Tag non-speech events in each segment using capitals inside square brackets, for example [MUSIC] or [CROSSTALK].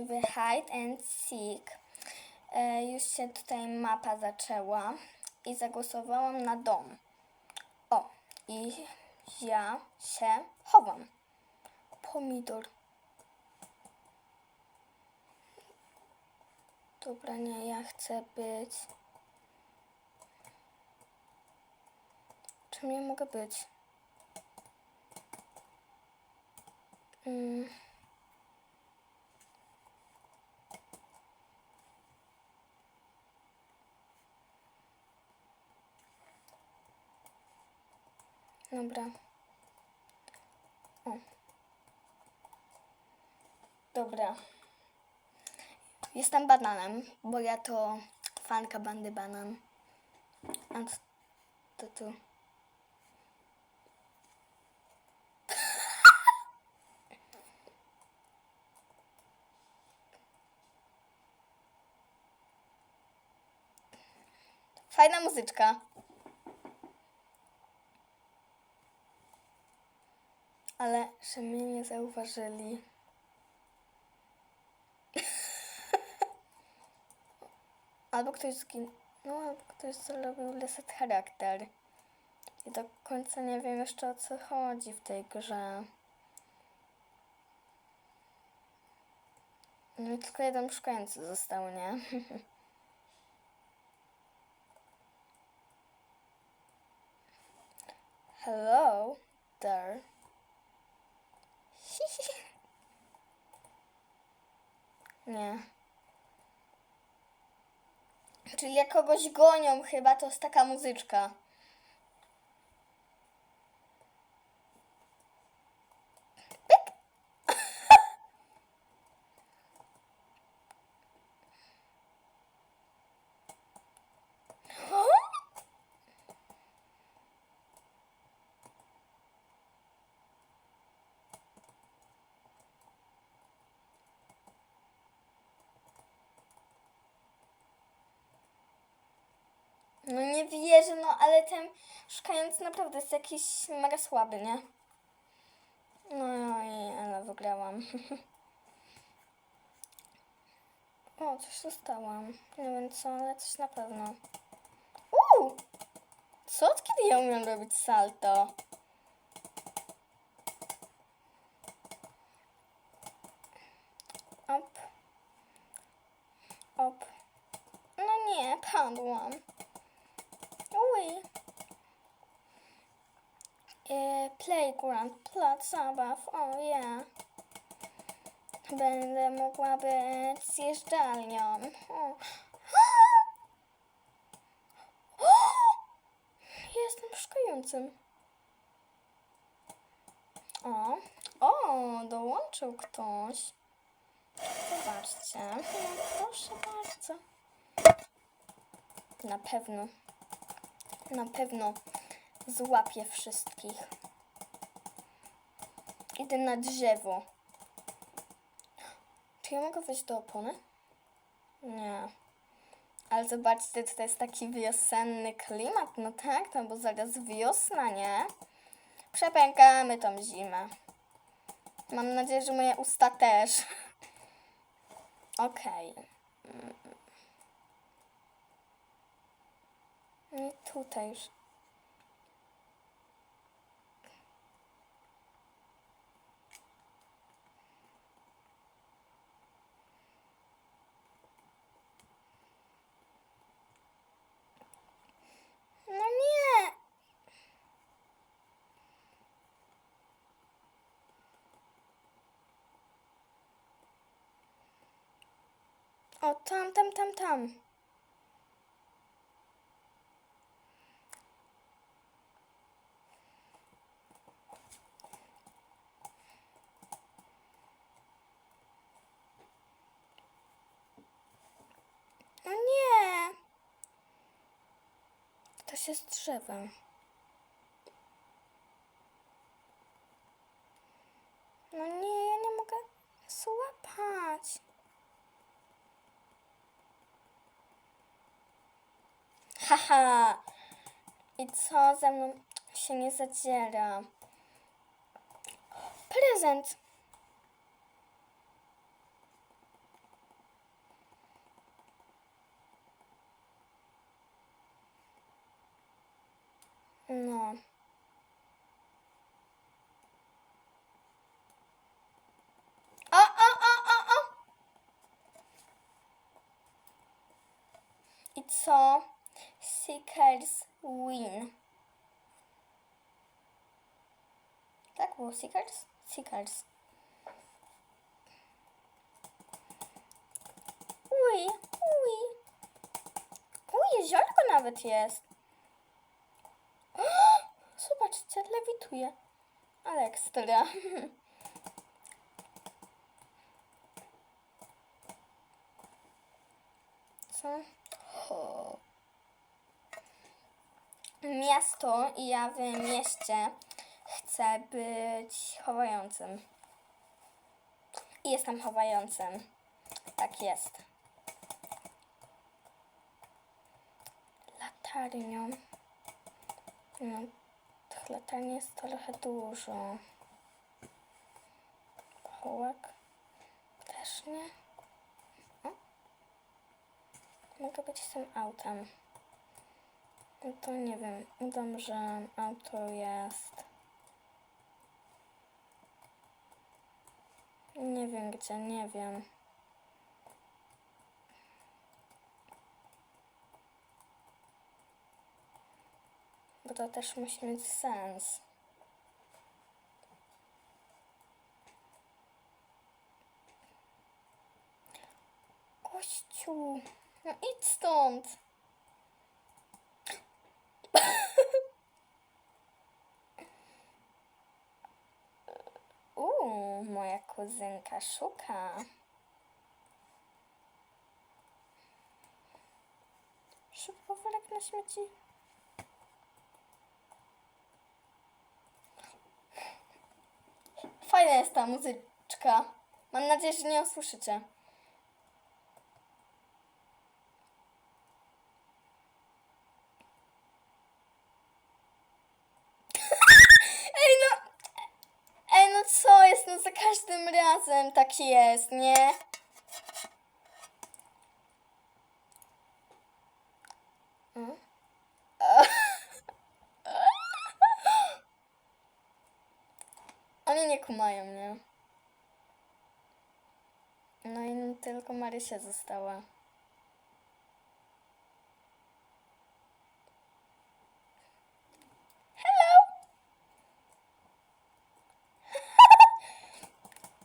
w Hide and Seek. E, już się tutaj mapa zaczęła i zagłosowałam na dom. O, i ja się chowam. Pomidor. Dobra, nie, ja chcę być. Czym ja mogę być? Mm. Dobra. O. Dobra. Jestem bananem, bo ja to fanka bandy banan. A to tu. [LAUGHS] Fajna muzyczka. Ale że mnie nie zauważyli. [LAUGHS] Albo ktoś zginął, no albo ktoś zrobił reset charakter. I do końca nie wiem jeszcze o co chodzi w tej grze. No tylko jeden szukający został, nie? [LAUGHS] Hello there. [LAUGHS] Nie. Czyli jak kogoś gonią chyba, to jest taka muzyczka. Pyk. No nie wierzę, no ale ten szukający naprawdę jest jakiś mega słaby, nie? No i ale wygrałam. [LAUGHS] o, coś dostałam. Nie wiem co, ale coś na pewno. Uuu! Co? Od kiedy ja umiem robić salto? Op. Op. No nie, padłam. Ui. E, playground, plac zabaw, o yeah. Będę mogła być zjeżdżalnią. [GASPS] Jestem szukającym. O, o, dołączył ktoś. Zobaczcie. No, proszę bardzo. Na pewno. Na pewno złapię wszystkich. Idę na drzewo. Czy ja mogę wejść do opony? Nie. Ale zobaczcie, to jest taki wiosenny klimat. No tak, no bo zaraz wiosna, nie? Przepękamy tą zimę. Mam nadzieję, że moje usta też. [LAUGHS] Okej. No i tutaj już. No nie! O, tam, tam, tam, tam. No nie! To się z drzewem. No nie, ja nie mogę złapać. Haha! I co ze mną się nie zadziera? Prezent! No. O, o, o, o, o! I co? Seekers win. Tak było Seekers? Seekers. Uj, uj. Uj, jeziorko nawet jest. Zobaczcie, lewituje. Ale ekstra. [LAUGHS] Co? O. Miasto i ja w mieście chcę być chowającym. I jestem chowającym. Tak jest. Latarnią. No, tych latarni jest trochę dużo. Połek też nie. O. Mogę być z tym autem. No to nie wiem. Udam, że auto jest. Nie wiem gdzie, nie wiem. To też musi mieć sens. Kościół, no idź stąd. Moja kuzynka szuka. Szybko worek na śmieci. Fajna jest ta muzyczka. Mam nadzieję, że nie usłyszycie. [LAUGHS] Ej no, ej no co jest, no za każdym razem tak jest, nie? Mm. Oni nie kumają, nie? No i tylko Marysia została. Hello!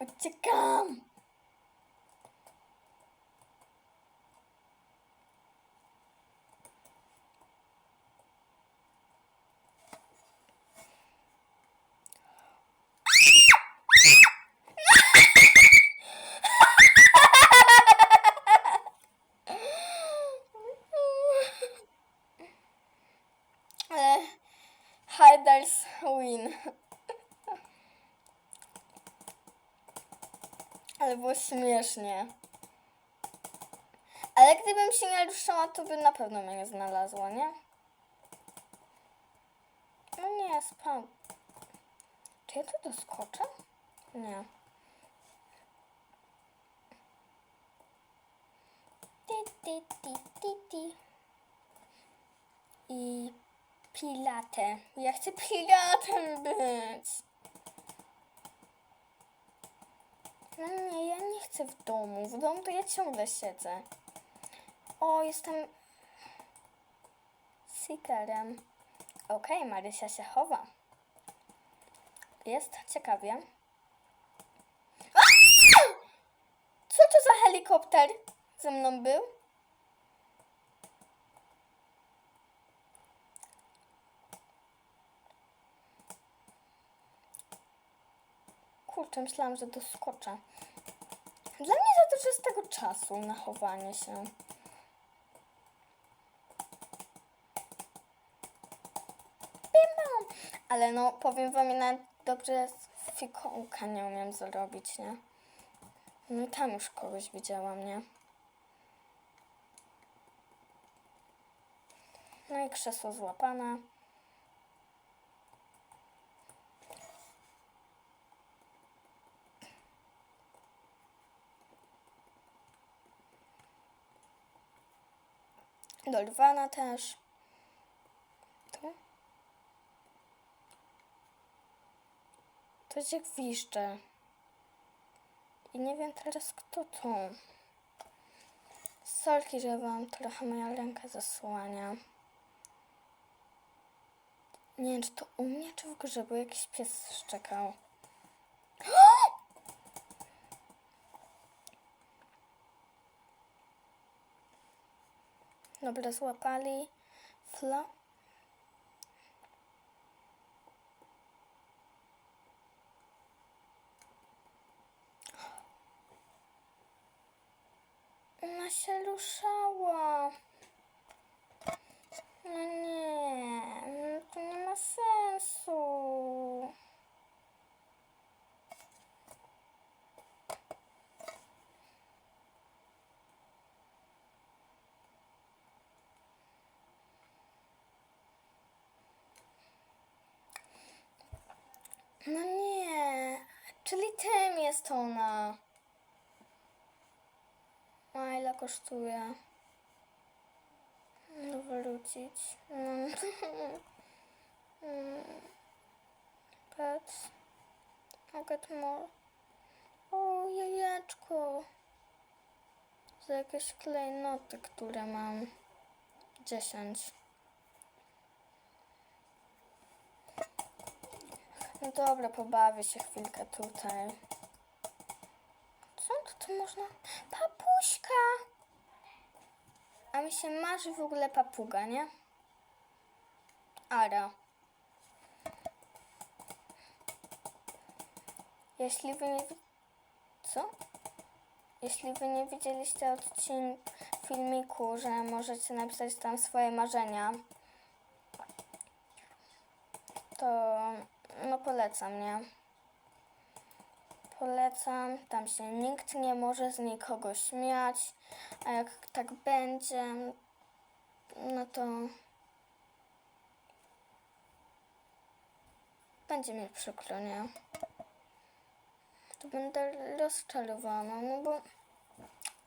[LAUGHS] Uciekam! Ale było śmiesznie. Ale gdybym się nie ruszała, to by na pewno mnie nie znalazła, nie? No nie, spał. Czy ja tu doskoczę? Nie. Ti, ti, ti, ti, ti. I pilatę. Ja chcę pilatem być. No nie, ja nie chcę w domu. W domu to ja ciągle siedzę. O, jestem seekerem. Okej, Marysia się chowa. Jest ciekawie. Co to za helikopter ze mną był? Kurczę, myślałam, że doskoczę. Dla mnie za dużo jest tego czasu na chowanie się. Bim. Ale no, powiem wam, ja nawet dobrze fikołka nie umiem zrobić, nie? No i tam już kogoś widziałam, nie? No i krzesło złapane. Do Lwana też. Tu? To się gwiszcze. I nie wiem teraz kto tu. Sorki, że wam trochę moja ręka zasłania. Nie wiem, czy to u mnie, czy w grze, bo jakiś pies szczekał. [GASPS] Dobra, złapali. Fla. Ona się ruszała. No nie, no to nie ma sensu. No nie, czyli tym jest ona. A ile kosztuje? No wrócić. Pets. I get more. O, jajeczko. Za jakieś klejnoty, które mam. 10. No dobra, pobawię się chwilkę tutaj. Co to tu można? Papuśka! A mi się marzy w ogóle papuga, nie? Ara. Jeśli wy nie... Co? Jeśli wy nie widzieliście odcinku filmiku, że możecie napisać tam swoje marzenia, to no polecam, nie? Polecam, tam się nikt nie może z nikogo śmiać, a jak tak będzie, no to będzie mi przykro, nie? To będę rozczarowana, no bo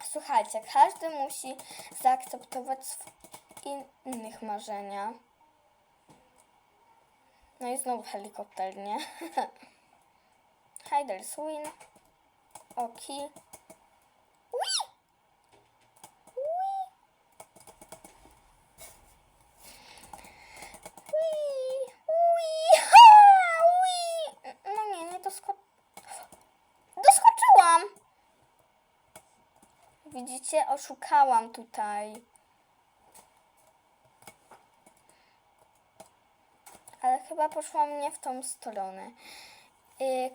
słuchajcie, każdy musi zaakceptować innych marzenia. No i znowu helikopter, nie? [LAUGHS] Hyder Swin. Oki. Ui! Ui! Ui! Ui! Ha! [LAUGHS] Ui! No nie, nie dosko... Doskoczyłam! Widzicie? Oszukałam tutaj. ale chyba poszłam nie w tą stronę. Y,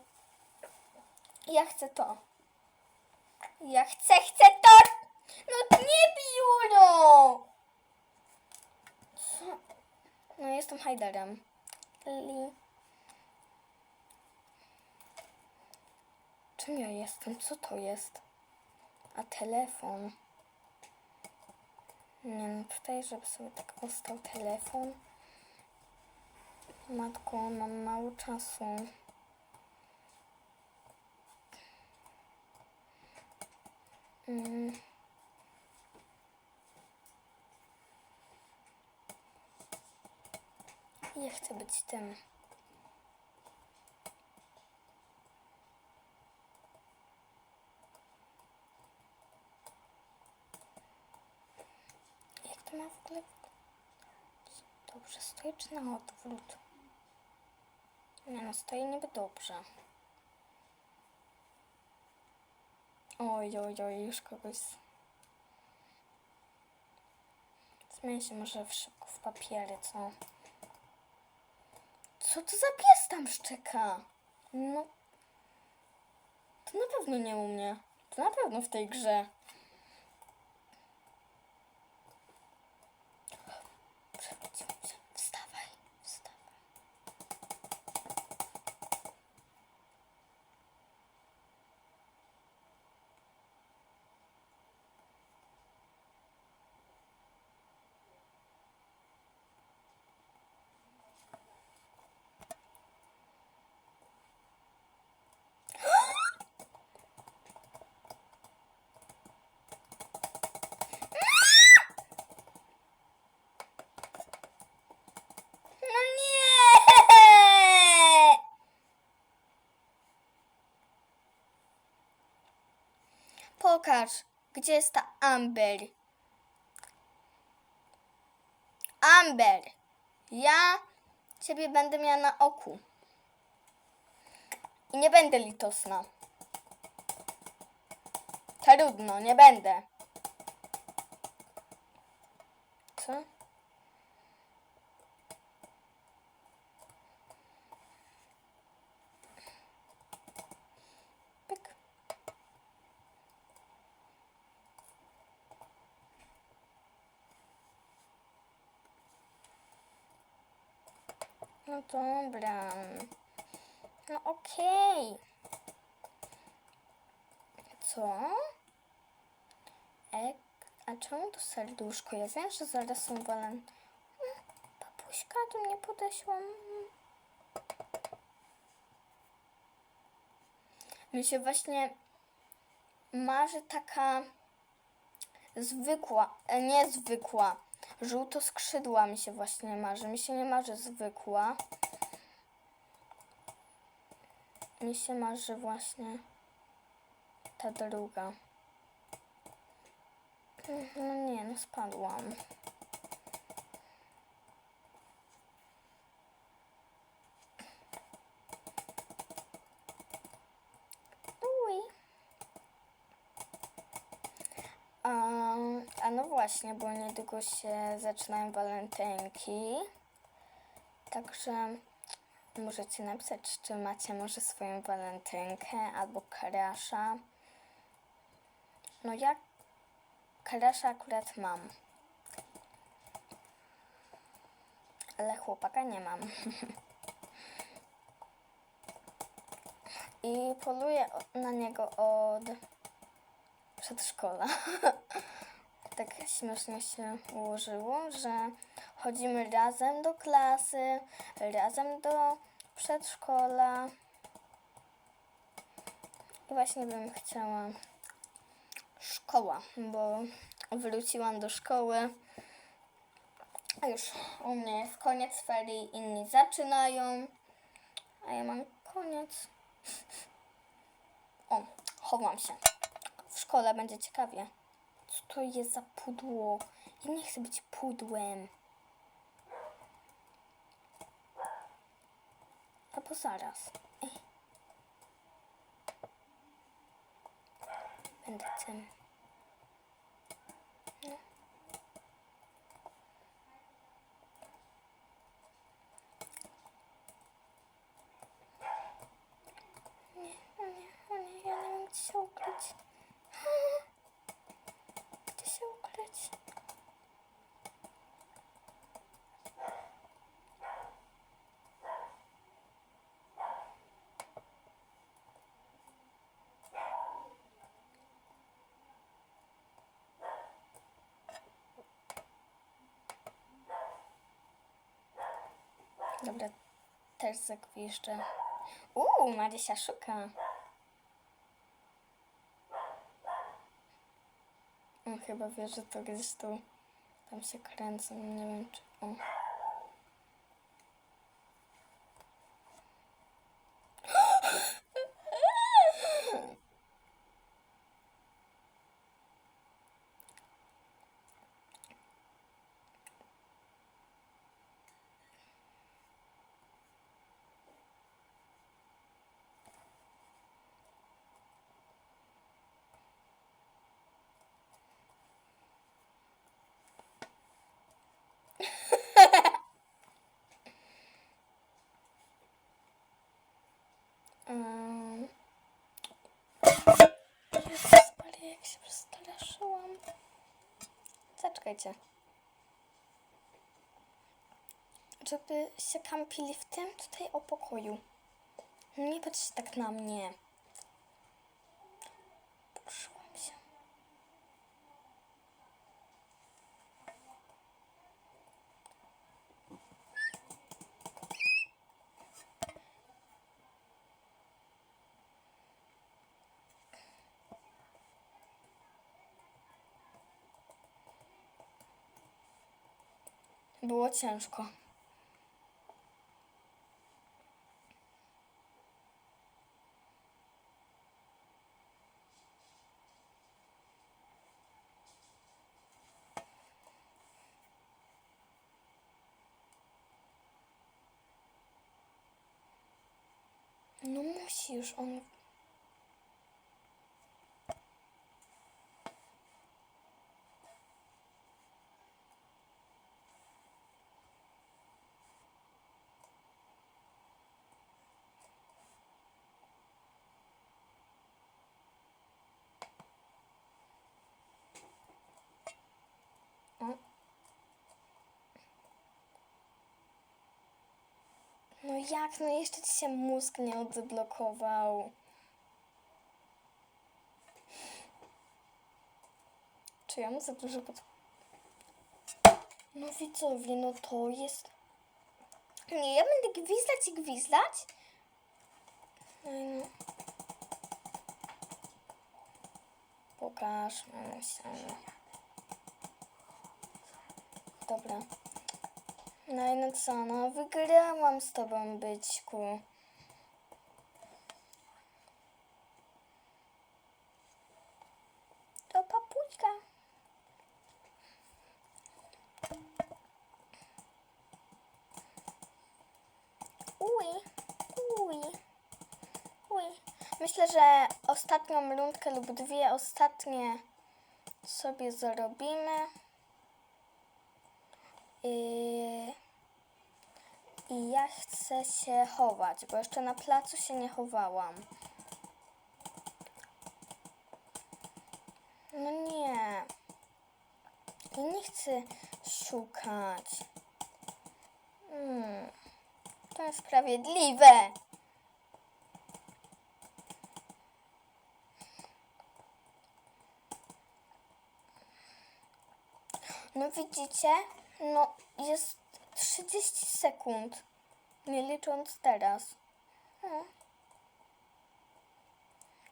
ja chcę to. Ja chcę, chcę to! No nie biuro! Co? No jestem Hajderem. Czym ja jestem? Co to jest? A telefon? Nie no, tutaj, żeby sobie tak ostał telefon. Matko, mam mało czasu. Mm. Ja chcę być tym. Jak to ma w ogóle? Dobrze, stoję czy na odwrót? Nie no, stoi niby dobrze. Oj, oj, oj, już kogoś... Zmienię się może w szybko w papiery, co? Co to za pies tam szczeka? No... To na pewno nie u mnie. To na pewno w tej grze. Gdzie jest ta Amber. Amber, ja ciebie będę miała na oku. I nie będę litosna. Trudno, nie będę. Co? No dobra. No okej. Co? Ek, a czemu to serduszko? Ja wiem, że zaraz są walent. Papuśka do mnie podeszła. Mi się właśnie marzy taka zwykła, e, nie zwykła. Żółto skrzydła mi się właśnie marzy. Mi się nie marzy zwykła. Mi się marzy właśnie ta druga. No nie, no spadłam. Uj. A, a no właśnie, bo niedługo się zaczynają walentynki. Także możecie napisać, czy macie może swoją walentynkę albo krasza. No ja krasza akurat mam. Ale chłopaka nie mam. [LAUGHS] I poluję na niego od przedszkola. [LAUGHS] śmiesznie się ułożyło, że chodzimy razem do klasy, razem do przedszkola. I właśnie bym chciała szkoła, bo wróciłam do szkoły. Już u mnie jest koniec ferii, inni zaczynają, a ja mam koniec. O, chowam się. W szkole będzie ciekawie. To jest za pudło? Ja nie chcę być pudłem. Albo zaraz. Ej. Będę tym. No. Nie, o nie, o nie, ja nie wiem gdzie się ukryć. Gdzie się ukryć? Dobra, też zagwiżdżę. Uuu, Marysia szuka. On chyba wie, że to gdzieś tu tam się kręcą. Nie wiem czy. Jezus Maria, jak się przestraszyłam. Zaczekajcie. Żeby się kampili w tym tutaj o pokoju. Nie patrzcie tak na mnie. Poruszyłam Було тяжко. Ну, мусиш, он jak? No jeszcze ci się mózg nie odblokował. Czy ja mu za dużo pod... No widzowie, no to jest... Nie, ja będę gwizdać i gwizdać. No i no. Pokaż, mamy. Dobra. No i no co, no wygrałam z tobą, byczku. To papuśka. Uj, uj, uj. Myślę, że ostatnią rundkę lub dwie ostatnie sobie zarobimy. I, I ja chcę się chować, bo jeszcze na placu się nie chowałam. No nie. Ja nie chcę szukać. Hmm. To jest sprawiedliwe. No widzicie? No jest 30 sekund. Nie licząc teraz.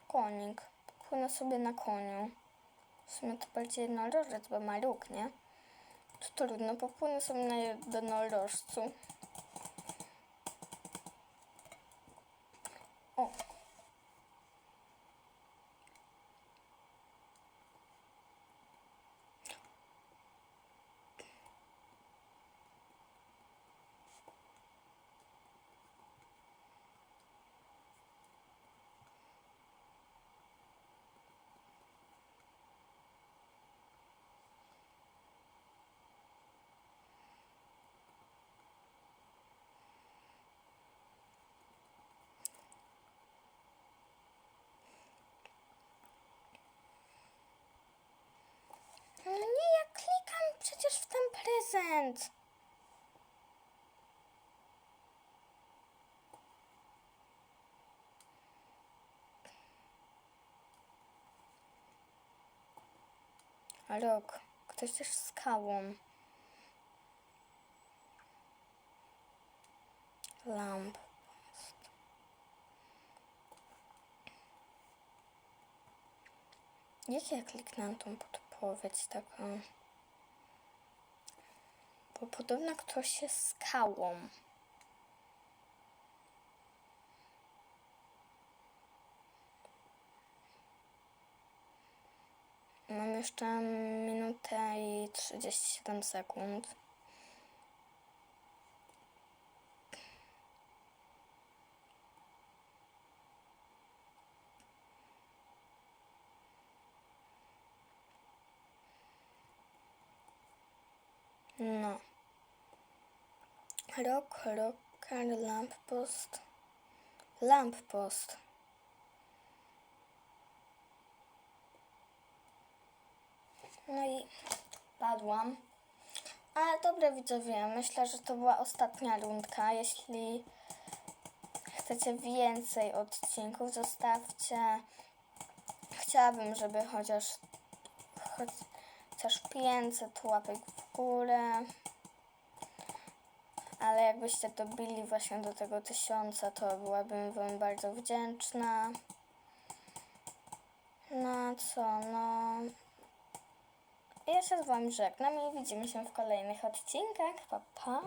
Konik. Płynę sobie na koniu. W sumie to bardziej jednorożec, bo ma róg, nie? To trudno, popłynę sobie na jednorożcu. No nie, ja klikam przecież w ten prezent. Rok. Ktoś też skałą. Lamp. Jak ja kliknę tą podpowiedź taką? Bo podobno ktoś jest skałą. Mam jeszcze minutę i 37 sekund. No. Rock, rocker, lamppost. Lamppost. No i padłam. Ale dobra widzowie, myślę, że to była ostatnia rundka. Jeśli chcecie więcej odcinków, zostawcie. Chciałabym, żeby chociaż chociaż 500 łapek górę. Ale jakbyście dobili właśnie do tego tysiąca, to byłabym Wam bardzo wdzięczna. No co, no... Ja się z Wami żegnam i widzimy się w kolejnych odcinkach. Pa, pa!